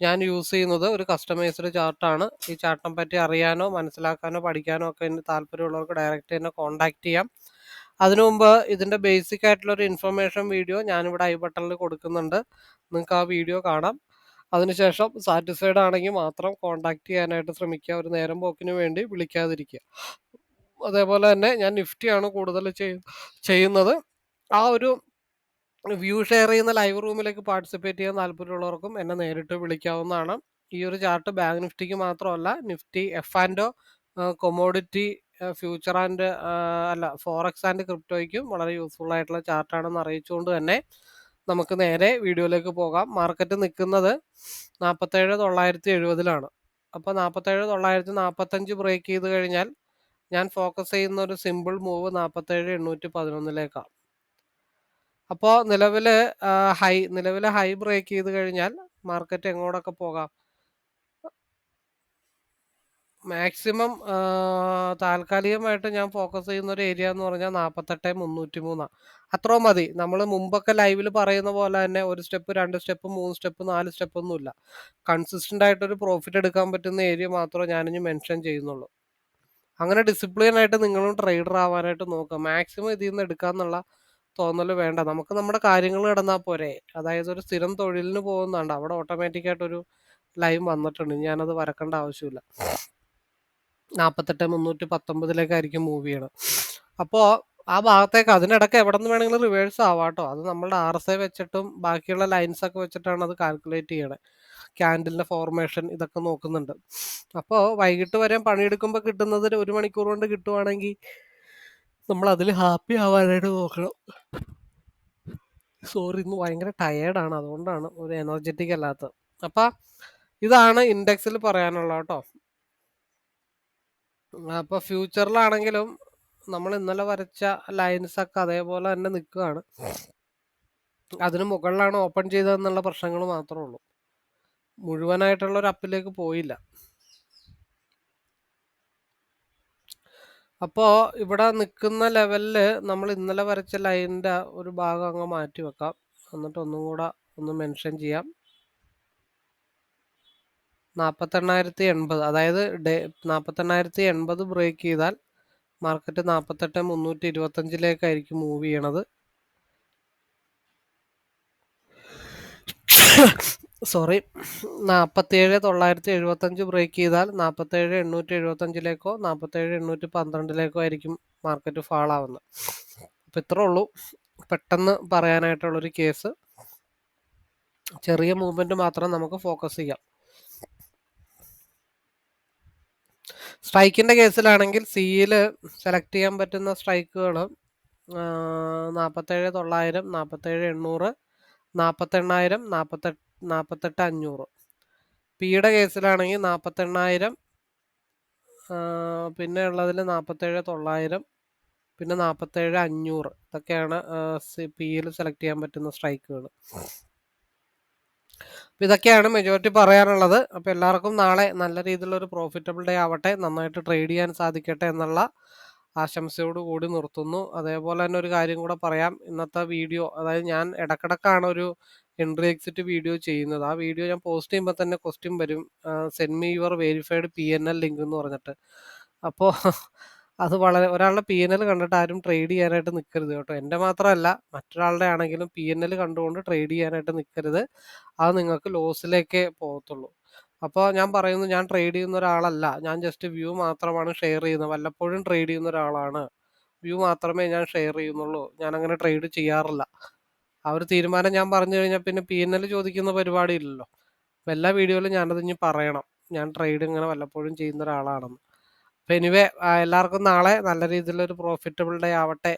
ഞാൻ യൂസ് ചെയ്യുന്നത് ഒരു കസ്റ്റമൈസ്ഡ് ചാർട്ടാണ്. ഈ ചാർട്ടിനെ പറ്റി അറിയാനോ മനസ്സിലാക്കാനോ പഠിക്കാനോ ഒക്കെ ഇനി താല്പര്യമുള്ളവർക്ക് ഡയറക്റ്റ് എന്നെ കോൺടാക്ട് ചെയ്യാം. അതിനു മുമ്പ് ഇതിന്റെ ബേസിക് ആയിട്ടുള്ള ഒരു ഇൻഫർമേഷൻ വീഡിയോ ഞാനിവിടെ ഐ ബട്ടണിൽ കൊടുക്കുന്നുണ്ട്. നിങ്ങൾക്ക് ആ വീഡിയോ കാണാം. അതിനുശേഷം സാറ്റിസ്ഫൈഡ് ആണെങ്കിൽ മാത്രം കോൺടാക്ട് ചെയ്യാനായിട്ട് ശ്രമിക്കുക. ഒരു നേരം പോക്കിന് വേണ്ടി വിളിക്കാതിരിക്കുക. അതേപോലെ തന്നെ ഞാൻ നിഫ്റ്റിയാണ് കൂടുതൽ ചെയ്യുന്നത്. ആ ഒരു വ്യൂ ഷെയർ ചെയ്യുന്ന ലൈവ് റൂമിലേക്ക് പാർട്ടിസിപ്പേറ്റ് ചെയ്യാൻ താല്പര്യമുള്ളവർക്കും എന്നെ നേരിട്ട് വിളിക്കാവുന്നതാണ്. ഈ ഒരു ചാർട്ട് ബാങ്ക് നിഫ്റ്റിക്ക് മാത്രമല്ല Nifty F and commodity future and അല്ല ഫോറക്സ് ആൻഡ് ക്രിപ്റ്റോയ്ക്കും വളരെ യൂസ്ഫുൾ ആയിട്ടുള്ള ചാർട്ടാണെന്ന് അറിയിച്ചുകൊണ്ട് തന്നെ നമുക്ക് നേരെ വീഡിയോയിലേക്ക് പോകാം. മാർക്കറ്റ് നിൽക്കുന്നത് നാൽപ്പത്തേഴ് തൊള്ളായിരത്തി എഴുപതിലാണ്. അപ്പോൾ നാൽപ്പത്തേഴ് തൊള്ളായിരത്തി നാൽപ്പത്തഞ്ച് ബ്രേക്ക് ചെയ്ത് കഴിഞ്ഞാൽ ഞാൻ ഫോക്കസ് ചെയ്യുന്ന ഒരു സിമ്പിൾ മൂവ് നാൽപ്പത്തേഴ് എണ്ണൂറ്റി പതിനൊന്നിലേക്കാണ് അപ്പോൾ നിലവിൽ ഹൈ നിലവിൽ ഹൈ ബ്രേക്ക് ചെയ്ത് കഴിഞ്ഞാൽ മാർക്കറ്റ് എങ്ങോട്ടൊക്കെ പോകാം? മാക്സിമം താൽക്കാലികമായിട്ട് ഞാൻ ഫോക്കസ് ചെയ്യുന്ന ഒരു ഏരിയ എന്ന് പറഞ്ഞാൽ നാൽപ്പത്തെട്ട് മുന്നൂറ്റി മൂന്നാണ് അത്രയും മതി. നമ്മൾ മുമ്പൊക്കെ ലൈവിൽ പറയുന്ന പോലെ തന്നെ ഒരു സ്റ്റെപ്പ് രണ്ട് സ്റ്റെപ്പ് മൂന്ന് സ്റ്റെപ്പ് നാല് സ്റ്റെപ്പ് ഒന്നുമില്ല കൺസിസ്റ്റന്റ് ആയിട്ടൊരു പ്രോഫിറ്റ് എടുക്കാൻ പറ്റുന്ന ഏരിയ മാത്രമേ ഞാനിനി മെൻഷൻ ചെയ്യുന്നുള്ളൂ. അങ്ങനെ ഡിസിപ്ലിൻ ആയിട്ട് നിങ്ങളും ട്രേഡർ ആവാനായിട്ട് നോക്കുക. മാക്സിമം ഇതിൽ നിന്ന് എടുക്കാന്നുള്ള തോന്നൽ വേണ്ട. നമുക്ക് നമ്മുടെ കാര്യങ്ങൾ കിടന്നാൽ പോരെ. അതായത് ഒരു സ്ഥിരം തൊഴിലിന് പോകുന്നതാണ് അവിടെ ഓട്ടോമാറ്റിക്കായിട്ടൊരു ലൈൻ വന്നിട്ടുണ്ട്. ഞാനത് വരക്കേണ്ട ആവശ്യമില്ല. നാൽപ്പത്തെട്ട് മുന്നൂറ്റി പത്തൊമ്പതിലേക്കായിരിക്കും മൂവ് ചെയ്യണം അപ്പോൾ ആ ഭാഗത്തേക്ക് അതിനിടയ്ക്ക് എവിടെ നിന്ന് വേണമെങ്കിലും റിവേഴ്സ് ആവാട്ടോ. അത് നമ്മളുടെ ആർ എസ് ഐ വെച്ചിട്ടും ബാക്കിയുള്ള ലൈൻസ് ഒക്കെ വെച്ചിട്ടാണ് അത് കാൽക്കുലേറ്റ് ചെയ്യണേ. ക്യാൻഡിലിന്റെ ഫോർമേഷൻ ഇതൊക്കെ നോക്കുന്നുണ്ട്. അപ്പോൾ വൈകിട്ട് വരെ പണിയെടുക്കുമ്പോൾ കിട്ടുന്നത് ഒരു മണിക്കൂർ കൊണ്ട് കിട്ടുവാണെങ്കിൽ നമ്മൾ അതിൽ ഹാപ്പി ആവാനായിട്ട് നോക്കണം. സോറി ഇന്ന് ഭയങ്കര ടയേർഡാണ്. അതുകൊണ്ടാണ് ഒരു എനർജറ്റിക് അല്ലാത്ത അപ്പം ഇതാണ് ഇൻഡെക്സിൽ പറയാനുള്ള കേട്ടോ. അപ്പോൾ ഫ്യൂച്ചറിലാണെങ്കിലും നമ്മൾ ഇന്നലെ വരച്ച ലൈൻസ് ഒക്കെ അതേപോലെ തന്നെ നിൽക്കുകയാണ്. അതിന് മുകളിലാണ് ഓപ്പൺ ചെയ്തതെന്നുള്ള പ്രശ്നങ്ങൾ മാത്രമേ ഉള്ളൂ. മുഴുവനായിട്ടുള്ള ഒരു അപ്പിലേക്ക് പോയില്ല. അപ്പോൾ ഇവിടെ നിൽക്കുന്ന ലെവലിൽ നമ്മൾ ഇന്നലെ വരച്ച ലൈനിന്റെ ഒരു ഭാഗം അങ്ങ് മാറ്റി വെക്കാം. എന്നിട്ട് ഒന്നും കൂടെ ഒന്ന് മെൻഷൻ ചെയ്യാം. നാൽപ്പത്തെണ്ണായിരത്തി എൺപത് അതായത് ഡേ നാൽപ്പത്തെണ്ണായിരത്തി എൺപത് ബ്രേക്ക് ചെയ്താൽ മാർക്കറ്റ് നാൽപ്പത്തെട്ട് മുന്നൂറ്റി ഇരുപത്തഞ്ചിലേക്കായിരിക്കും മൂവ് ചെയ്യണത്. സോറി നാൽപ്പത്തേഴ് തൊള്ളായിരത്തി എഴുപത്തഞ്ച് ബ്രേക്ക് ചെയ്താൽ നാൽപ്പത്തേഴ് എണ്ണൂറ്റി എഴുപത്തഞ്ചിലേക്കോ നാൽപ്പത്തേഴ് എണ്ണൂറ്റി പന്ത്രണ്ടിലേക്കോ ആയിരിക്കും മാർക്കറ്റ് ഫാൾ ആവുന്നത്. അപ്പം ഇത്രേ ഉള്ളൂ. പെട്ടെന്ന് പറയാനായിട്ടുള്ളൊരു കേസ് ചെറിയ മൂവ്മെന്റ് മാത്രം നമുക്ക് ഫോക്കസ് ചെയ്യാം. സ്ട്രൈക്കിന്റെ കേസിലാണെങ്കിൽ സിയിൽ സെലക്ട് ചെയ്യാൻ പറ്റുന്ന സ്ട്രൈക്കുകൾ നാൽപ്പത്തേഴ് തൊള്ളായിരം നാൽപ്പത്തേഴ് എണ്ണൂറ് നാൽപ്പത്തെണ്ണായിരം നാൽപ്പത്തെട്ട് നാൽപ്പത്തെട്ട് അഞ്ഞൂറ്. പിയുടെ കേസിലാണെങ്കിൽ നാൽപ്പത്തെണ്ണായിരം പിന്നെ ഉള്ളതിൽ നാൽപ്പത്തേഴ് തൊള്ളായിരം പിന്നെ നാൽപ്പത്തേഴ് അഞ്ഞൂറ്. ഇതൊക്കെയാണ് പിയിൽ സെലക്ട് ചെയ്യാൻ പറ്റുന്ന സ്ട്രൈക്കുകൾ. അപ്പം ഇതൊക്കെയാണ് മെജോറിറ്റി പറയാനുള്ളത്. അപ്പോൾ എല്ലാവർക്കും നാളെ നല്ല രീതിയിലുള്ള ഒരു പ്രോഫിറ്റബിൾ ഡേ ആവട്ടെ. നന്നായിട്ട് ട്രേഡ് ചെയ്യാൻ സാധിക്കട്ടെ എന്നുള്ള ആശംസയോട് കൂടി നിർത്തുന്നു. അതേപോലെ തന്നെ ഒരു കാര്യം കൂടെ പറയാം. ഇന്നത്തെ വീഡിയോ അതായത് ഞാൻ ഇടക്കിടക്കാണ് ഒരു എൻട്രി എക്സിറ്റ് വീഡിയോ ചെയ്യുന്നത്. ആ വീഡിയോ ഞാൻ പോസ്റ്റ് ചെയ്യുമ്പോൾ തന്നെ ക്വസ്റ്റ്യൻ വരും. Send me your verified P N L link എന്ന് പറഞ്ഞിട്ട്. അപ്പോൾ അത് വളരെ ഒരാളുടെ പി എൻ എൽ കണ്ടിട്ട് ആരും ട്രേഡ് ചെയ്യാനായിട്ട് നിൽക്കരുത് കേട്ടോ. എന്റെ മാത്രമല്ല മറ്റൊരാളുടെ ആണെങ്കിലും പി എൻ എൽ കണ്ടുകൊണ്ട് ട്രേഡ് ചെയ്യാനായിട്ട് നിൽക്കരുത് അത് നിങ്ങൾക്ക് ലോസിലേക്കേ പോകത്തുള്ളൂ. അപ്പോൾ ഞാൻ പറയുന്നു ഞാൻ ട്രേഡ് ചെയ്യുന്ന ഒരാളല്ല. ഞാൻ ജസ്റ്റ് വ്യൂ മാത്രമാണ് ഷെയർ ചെയ്യുന്നത്. വല്ലപ്പോഴും ട്രേഡ് ചെയ്യുന്ന ഒരാളാണ്. വ്യൂ മാത്രമേ ഞാൻ ഷെയർ ചെയ്യുന്നുള്ളൂ. ഞാൻ അങ്ങനെ ട്രേഡ് ചെയ്യാറില്ല. ആ ഒരു തീരുമാനം ഞാൻ പറഞ്ഞു കഴിഞ്ഞാൽ പിന്നെ പി എൻ എൽ ചോദിക്കുന്ന പരിപാടി ഇല്ലല്ലോ അപ്പം എല്ലാ വീഡിയോയിലും ഞാനത് ഇനി പറയണം. ഞാൻ ട്രേഡ് ഇങ്ങനെ വല്ലപ്പോഴും ചെയ്യുന്ന ഒരാളാണെന്ന്. അപ്പം എനിവേ എല്ലാവർക്കും നാളെ നല്ല രീതിയിലൊരു പ്രോഫിറ്റബിൾ ഡേ ആവട്ടെ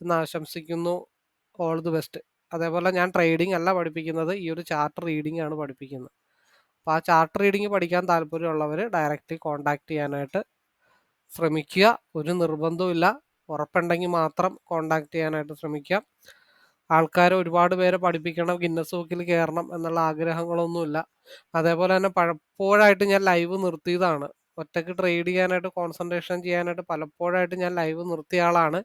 എന്ന് ആശംസിക്കുന്നു. ഓൾ ദി ബെസ്റ്റ് അതേപോലെ ഞാൻ ട്രേഡിംഗ് അല്ല പഠിപ്പിക്കുന്നത്. ഈ ഒരു ചാർട്ട് റീഡിംഗ് ആണ് പഠിപ്പിക്കുന്നത്. അപ്പോൾ ആ ചാർട്ട് റീഡിംഗ് പഠിക്കാൻ താല്പര്യമുള്ളവർ ഡയറക്റ്റ് കോൺടാക്ട് ചെയ്യാനായിട്ട് ശ്രമിക്കുക. ഒരു നിർബന്ധവുമില്ല. ഉറപ്പുണ്ടെങ്കിൽ മാത്രം കോണ്ടാക്ട് ചെയ്യാനായിട്ട് ശ്രമിക്കുക. ആൾക്കാരെ ഒരുപാട് പേരെ പഠിപ്പിക്കണം ഗിന്നസ് ബുക്കിൽ കയറണം എന്നുള്ള ആഗ്രഹങ്ങളൊന്നുമില്ല. അതേപോലെ തന്നെ പലപ്പോഴായിട്ട് ഞാൻ ലൈവ് നിർത്തിയതാണ്. ഒറ്റയ്ക്ക് ട്രേഡ് ചെയ്യാനായിട്ട് കോൺസെൻട്രേഷൻ ചെയ്യാനായിട്ട് പലപ്പോഴായിട്ട് ഞാൻ ലൈവ് നിർത്തിയ ആളാണ്.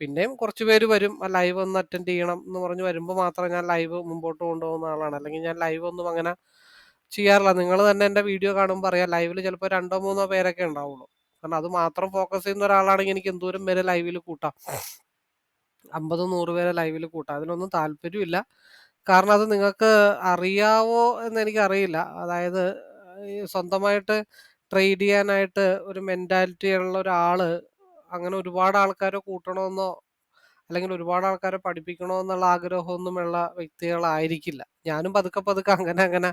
പിന്നെയും കുറച്ച് പേര് വരും ആ ലൈവ് ഒന്ന് അറ്റൻഡ് ചെയ്യണം എന്ന് പറഞ്ഞ് വരുമ്പോൾ മാത്രം ഞാൻ ലൈവ് മുമ്പോട്ട് കൊണ്ടുപോകുന്ന ആളാണ്. അല്ലെങ്കിൽ ഞാൻ ലൈവ് ഒന്നും അങ്ങനെ ചെയ്യാറില്ല. നിങ്ങൾ തന്നെ എന്റെ വീഡിയോ കാണുമ്പോൾ അറിയാം ലൈവിൽ ചിലപ്പോൾ രണ്ടോ മൂന്നോ പേരൊക്കെ ഉണ്ടാവുള്ളൂ. കാരണം അത് മാത്രം ഫോക്കസ് ചെയ്യുന്ന ഒരാളാണെങ്കിൽ എനിക്ക് എന്തോരം പേരെ ലൈവിൽ കൂട്ടാം. അമ്പത് നൂറ് പേരെ ലൈവിൽ കൂട്ടാം. അതിനൊന്നും താല്പര്യമില്ല. കാരണം അത് നിങ്ങൾക്ക് അറിയാവോ എന്ന് എനിക്കറിയില്ല. അതായത് സ്വന്തമായിട്ട് ട്രേഡ് ചെയ്യാനായിട്ട് ഒരു മെന്റാലിറ്റി ഉള്ള ഒരാൾ അങ്ങനെ ഒരുപാട് ആൾക്കാരെ കൂട്ടണമെന്നോ അല്ലെങ്കിൽ ഒരുപാട് ആൾക്കാരെ പഠിപ്പിക്കണോ എന്നുള്ള ആഗ്രഹമൊന്നുമുള്ള വ്യക്തികളായിരിക്കില്ല. ഞാനും പതുക്കെ പതുക്കെ അങ്ങനെ അങ്ങനെ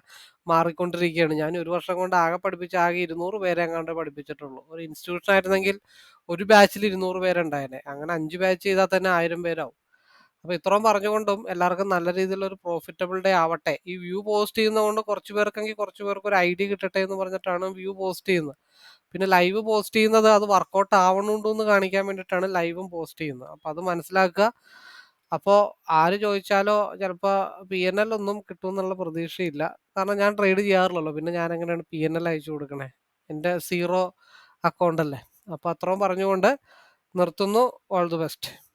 മാറിക്കൊണ്ടിരിക്കുകയാണ്. ഞാൻ ഒരു വർഷം കൊണ്ട് ആകെ പഠിപ്പിച്ച ആകെ ഇരുന്നൂറ് പേരെ അങ്ങാണ്ട് പഠിപ്പിച്ചിട്ടുള്ളൂ. ഒരു ഇൻസ്റ്റിറ്റ്യൂഷൻ ആയിരുന്നെങ്കിൽ ഒരു ബാച്ചിൽ ഇരുന്നൂറ് പേരുണ്ടായേനെ. അങ്ങനെ അഞ്ച് ബാച്ച് ചെയ്താൽ തന്നെ ആയിരം പേരാവും. അപ്പൊ ഇത്രയും പറഞ്ഞുകൊണ്ടും എല്ലാവർക്കും നല്ല രീതിയിലുള്ള ഒരു പ്രോഫിറ്റബിൾ ഡേ ആവട്ടെ. ഈ വ്യൂ പോസ്റ്റ് ചെയ്യുന്നതുകൊണ്ട് കുറച്ച് പേർക്കെങ്കിൽ കുറച്ച് പേർക്ക് ഒരു ഐഡിയ കിട്ടട്ടെ എന്ന് പറഞ്ഞിട്ടാണ് വ്യൂ പോസ്റ്റ് ചെയ്യുന്നത്. പിന്നെ ലൈവ് പോസ്റ്റ് ചെയ്യുന്നത് അത് വർക്കൗട്ട് ആവണുണ്ടോ എന്ന് കാണിക്കാൻ വേണ്ടിയിട്ടാണ് ലൈവും പോസ്റ്റ് ചെയ്യുന്നത്. അപ്പോൾ അത് മനസ്സിലാക്കുക. അപ്പോൾ ആര് ചോദിച്ചാലോ ചിലപ്പോൾ പി എൻ എൽ ഒന്നും കിട്ടും എന്നുള്ള പ്രതീക്ഷയില്ല. കാരണം ഞാൻ ട്രേഡ് ചെയ്യാറില്ലല്ലോ. പിന്നെ ഞാൻ എങ്ങനെയാണ് പി എൻ എൽ അയച്ചു കൊടുക്കണേ? എന്റെ സീറോ അക്കൗണ്ട് അല്ലേ? അപ്പോൾ അത്രയും പറഞ്ഞുകൊണ്ട് നിർത്തുന്നു. All the best